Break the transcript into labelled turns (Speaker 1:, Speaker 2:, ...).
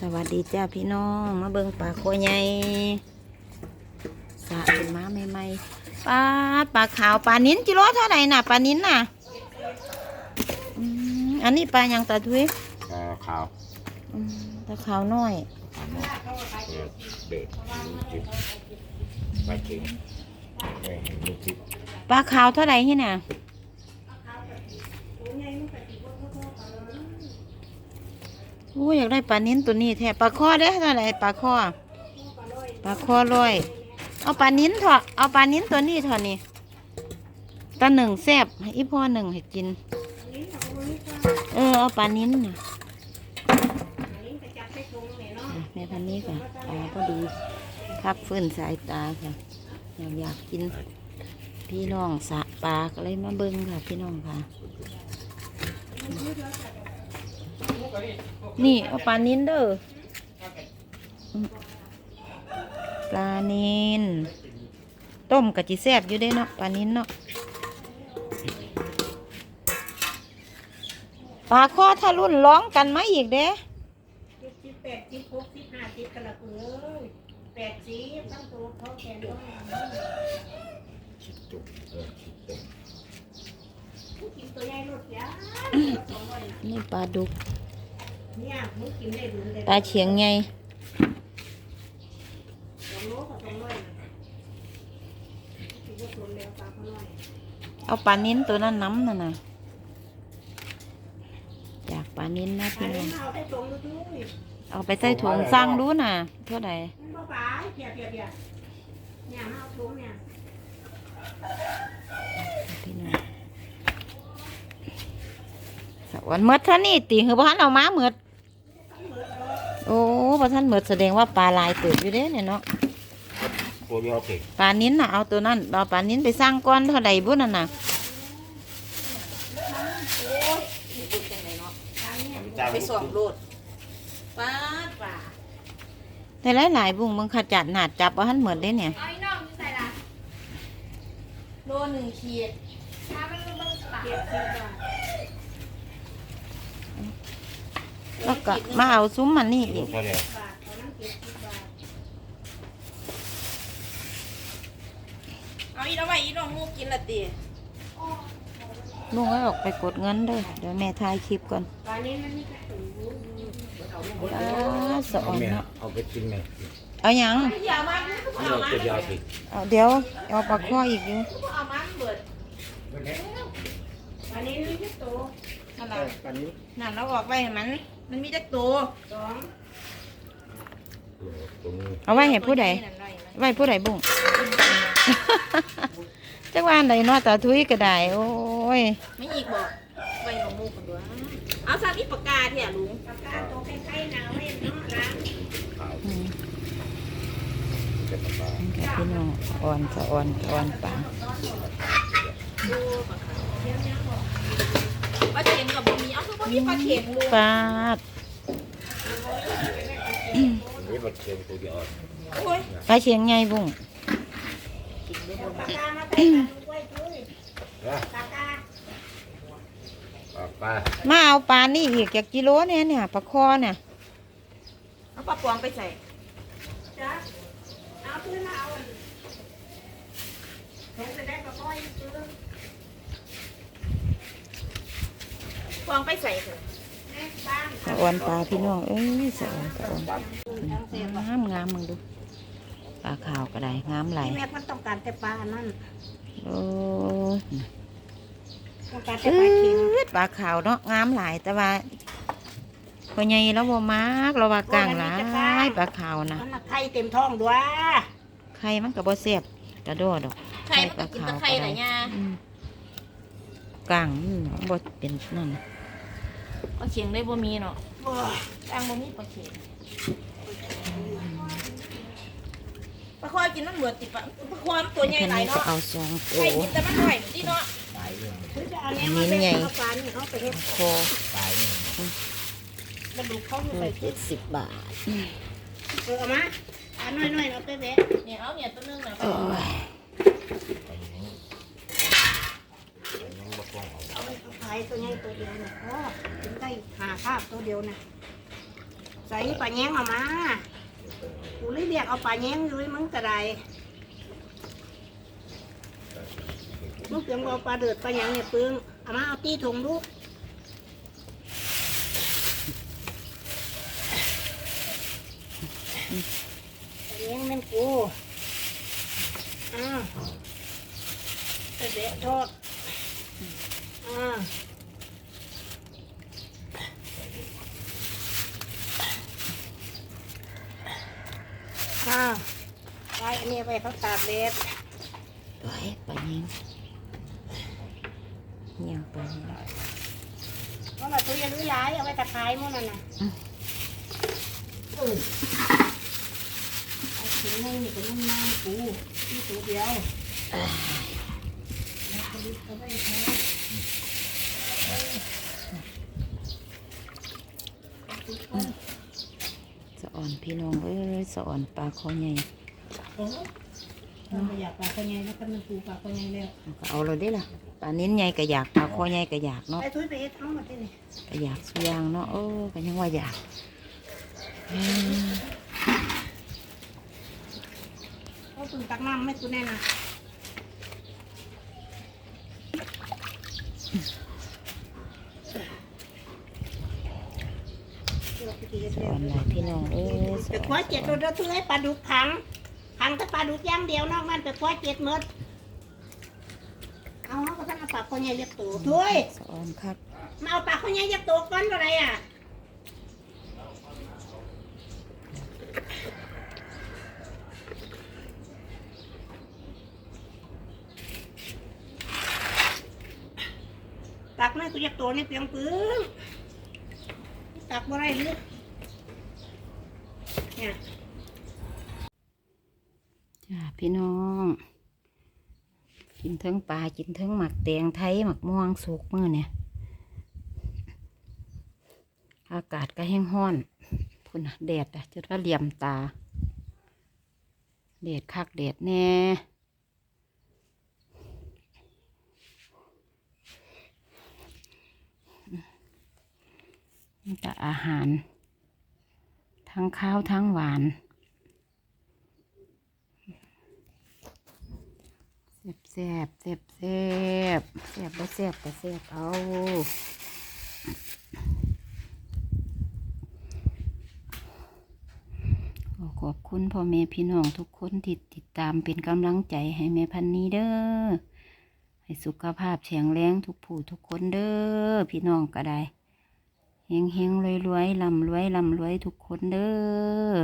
Speaker 1: สวัสดีจ้าพี่น้อง มาเบิ่งปลาโคใหญ่สะขึ้นมาใหม่ๆปลาปลาขาวปลานิ้นจิโร่เท่าไหร่น่ะปลานิ้นน่ะอืมอันนี้ปลาหยังตาทุย
Speaker 2: เอ่อขาว
Speaker 1: อืมตาขาวน้อย
Speaker 2: ขาวหมดเอ่อเบ็ดลูกจิบไปเก่งเอ่อลูกจิบ
Speaker 1: ปลาขาวเท่าไหร่ที่น่ะ อ้ยอยากได้ปลานิ้นตัวนี้แท้ปลาข้อได้อเท่าไหร่ปลาข้อปลาข้อร้อยเอาปลานิ้นเถอะเอาปลานิ้นตัวนี้เถอะนี่ตาหนึ่งแซบให้อีพ่อหนึ่งให้กิน เออเอาปลานิ้นน่ะแม่พันนี้ค่ะปลาพอดีพักฟื้นสายตาค่ะอยากอยากกิน พี่น้องสะปลาก็เลยมาเบิ้งค่ะ พี่น้องค่ะ นี่เอาปลานิ้นเด้ออืมปลานิ้นต้มกะจิแซบอยู่ได้เนาะปลานิ้นเนาะปลาข้อถ้ารุ่นร้องกันมาอีกเด้
Speaker 3: สิบแปดสิบหกสิบห้าสิบกันละเอ้ยแปดสิบตั้งตัวเขาแขนด้วย
Speaker 2: จิบจุกเออจิบจุก
Speaker 3: ผู้กินตัวใหญ่รถยาสองร้อยน่ะ
Speaker 1: นี่ปลาดุก ปลาเฉียงไง
Speaker 3: สองโลกับสองร้อยน่ะถือว่าส่วนแล้วปลาเขาน้อย
Speaker 1: เอาปลานิ้นตัวนั้นน้ำน่ะนะอยากปลานิ้นนะ
Speaker 3: อั
Speaker 1: พี่
Speaker 3: น
Speaker 1: น้
Speaker 3: นี้
Speaker 1: อง
Speaker 3: เอาได้ตรงเลยด้วย
Speaker 1: เอาไปใส่ถุงสร้างดูน่ะเท่าไหร่
Speaker 3: มันบ่ปลาเพียเพียเพียเนี่ยมาเอาถุงเนี่ย
Speaker 1: พี่น้องสวรรค์เมดเท่านี้ตีคือบ้านเอามาเมด โอ้พระท่านเมดแสดงว่าปลาลายเติบอยู่เด้เนี่ยเนาะ
Speaker 2: ตัวเดียวเก่ง
Speaker 1: ปลานิ้นน่ะเอาตัวนั้นเอาปลานิ้นไปสร้างก้อนเท่าไหร่บุญน่ะน่ะ
Speaker 2: จ้า
Speaker 4: ไปส่องโลดป้าดป่า
Speaker 1: แต่หลายๆบุ้งมึงขจัดหนาดจับว่าท่านเมดได้เนี่ย
Speaker 4: เอาอีน้องอยู่ใส่ละโลหนึ่งขีดถ้ามันรู้บ้างป่า
Speaker 3: เพียสิบบาท
Speaker 1: แล้วก็มาเอาซุ้มมันนี่อีก
Speaker 2: เท่าไหร่
Speaker 3: บาทเขานั่งเก็บสิบบาท
Speaker 4: เอาอีน้องไว้อีน้องงูกินละตี
Speaker 1: ลุงก็ออกไปกดเงินเด้อเดี๋ยวแม่ถ่ายคลิปก่อน
Speaker 3: ปลานี้มันมีกระตุ้น
Speaker 1: ปลาสะอ่อน
Speaker 2: แม่
Speaker 1: เนาะ
Speaker 2: เอาไปกินไหม
Speaker 1: เอาหยัง
Speaker 4: อย่ามา
Speaker 2: นี่เราตัวยาวสิ
Speaker 1: เอาเดี๋ยวเอาปลาข้ออีกอยู่
Speaker 4: เอามันเบิด
Speaker 3: ปลานี้มันมีตัว
Speaker 4: นั่นแหละนั่นเราออกไว้ให้มัน มันมีจักตัว
Speaker 3: สอง
Speaker 2: ตรงนี้
Speaker 1: เอาไว้ให้ผู้ใด
Speaker 4: นั่นหน่อยนะ
Speaker 1: ไว้ผู้ใดบุ้งจักว่าอันใดเนาะตาทุยก็ได้โอ้ย
Speaker 4: ไม่อีกบอกไว้ของมูกันด้วยเอาซามีปากกาเถอะลุง
Speaker 3: ปากกาตัวใกล้ๆหนาวเล่นเนาะร้าน
Speaker 2: ขาว
Speaker 1: อืม
Speaker 2: จะปลาปลา
Speaker 1: นี่ค่ะพี่น้องอ่อนสะอ่อนสะอ่อนปลา
Speaker 4: ดูปากกาปลาเข็มกับ บ่มีเอาคือบ่มีปลาเข็มลุง
Speaker 1: ปลาด
Speaker 2: นี่มันเค็มตัวเดียว
Speaker 4: โอ้ย
Speaker 1: ปลาเชียงไงบุ้ง
Speaker 3: ปากกามาใส่กันไว้ด้วย
Speaker 2: นะ
Speaker 3: ปากกา
Speaker 2: ปลาปลา
Speaker 1: มาเอาปลานี่อีกจากกิโลเนี่ยเนี่ยปลาคอเนี่ย
Speaker 4: เอาปลาปวงไปใส่
Speaker 3: จ้ะเอาขึ้นมาเอาอันผมจะได้ปลา ก้อยซื้อ
Speaker 4: ปวงไปใส่เถอะ
Speaker 3: แม่บ้าน
Speaker 1: สะอ่อนปลาพี่น้อง เอ้ยสะอ่อนสะอ่อนงามงามมึงดู ปลาขาวก็ได้งามไหลาย
Speaker 3: ที่แม่เพิ่นต้องการแต่ปลานั่น
Speaker 1: โอ้ย
Speaker 3: ต้องการแต่
Speaker 1: เอ้
Speaker 3: ปลาเค็ม
Speaker 1: ยปลาขาวเนาะงามหลายแต่ว่าพอใหญ่แล้วบ่มากเราว่ากลางหลายปลาขาวนะ
Speaker 3: มันน่ะไข่เต็มท้องด้วย
Speaker 1: ไข่มันก็บ่แซ่บกระโดดดอก
Speaker 4: ไข่มันก็กินแตะไข่ไหนยา
Speaker 1: อืมกลางมันบ่เป็นนั่น
Speaker 4: ปลาเข็งได้บ่มีเนาะตั้งบ่มีปลาเข็งปลาคอยกินมันเหมือนติปลาปลาคอยมันตัวใหญ่
Speaker 1: แค่
Speaker 4: หลาย
Speaker 1: นี้ก็
Speaker 4: เนาะ
Speaker 1: เอาสองโต
Speaker 4: ไข่กินแต่มันหน่อยนี่เนาะ
Speaker 3: คือจะเอาเนี้ยมาเป็นเอาปลานี่เอาไปเฮ็ด
Speaker 1: คอ
Speaker 3: กระดูกเขาอยู่
Speaker 1: โล
Speaker 3: ใส่
Speaker 1: เจ็ดสิบบาท
Speaker 3: เออเอามาอันน้อยๆเอาไปแวะ
Speaker 4: เนี่ยเอาเนี่ยตัวนึงนะ
Speaker 1: โอ้ ย
Speaker 3: วนะใส่ปลาแยงออกมากูเลยเรียกเอาปลาแยงอยู่เลยมึงกระไดมึงเตรียมเอาปลาเดือดปลาแยงเนี่ยปึ้งเอามาเอาตีถุงลูกปลาแยงแม่นกูอ้าวไปเดะทอดอ้าว อ้าว ไปอันนี้ไปเขาตากแดด
Speaker 1: ไว้ปลานินเหี่ยวปลานิน
Speaker 3: เพราะว่าตัวยังร้ายเอาไว้ตะไคร้มั่งนั่นน่ะ
Speaker 1: อืม
Speaker 3: เออเอาถุงนึงนี่ก็นุ่มน้ำกูที่ตัวเดียวแล้วก็ดึงเอาไว้แทน
Speaker 1: สะอ่อนพี่น้องเอ้ยสะอ่อนปลาคอใหญ่
Speaker 3: โอ้ยเราไม่อยากปลาคนใหญ่แล้วก็มันปูปลาคนใหญ่แล้ว
Speaker 1: ก็เอาเราได้ล่ะปลานิ้นใหญ่ก็อยากปลาคอใหญ่ก็อยากเนาะ
Speaker 3: ไอ้ทุยไปเอ็ดเอาหมดที่นี่
Speaker 1: ก็อยากสุอยางเนาะเออก็ยังว่าอยากอืม
Speaker 3: เขาตุนตักน้ำไม่ตุนแน่นะเดี๋ยวพี่จะ
Speaker 1: สะ
Speaker 3: เรีย
Speaker 1: อ่อนนหลายพี่น้องเอ้ยสะ
Speaker 3: ไป
Speaker 1: อ่
Speaker 3: คว้า
Speaker 1: อน
Speaker 3: เจ็ดตัวเดียวทุยปลาดุกขังขั งแต่ปลาดุกอย่างเดียวนอกมันไปคว้าเจ็ดหมดเอาเขาก็ท่านเอาปลาคนใหญ่ยักตัวทุย
Speaker 1: สะอ่อนคัก
Speaker 3: มาเอาปลาคนใหญ่ยักตัวก่อนอะไรอะตักแม่กูยักตัวนี่เพียงปื้งตักบ่ไรหรือเนี่ย
Speaker 1: พี่น้อง กินทั้งปลากินทั้งหมักแตงไทยหมักม่วงสุกมือเนี่ย อากาศก็แห้งห้อนพุ่นแดดอะจุดว่าเหลี่ยมตาแดดคักแดดแน่นี่แต่อาหาร ทั้งข้าวทั้งหวาน แซ่บแซ่บแซ่บแซ่บแซ่บบ่แซ่บก็แซ่บเอาขอบคุณพ่อแม่พี่น้องทุกคนที่ติดตามเป็นกำลังใจให้แม่พันนี้เด้อ ให้สุขภาพแข็งแรงทุกผู้ทุกคนเด้อ พี่น้องก็ได้เฮงเฮงรวยรวยลำรวยลำรวยทุกคนเด้อ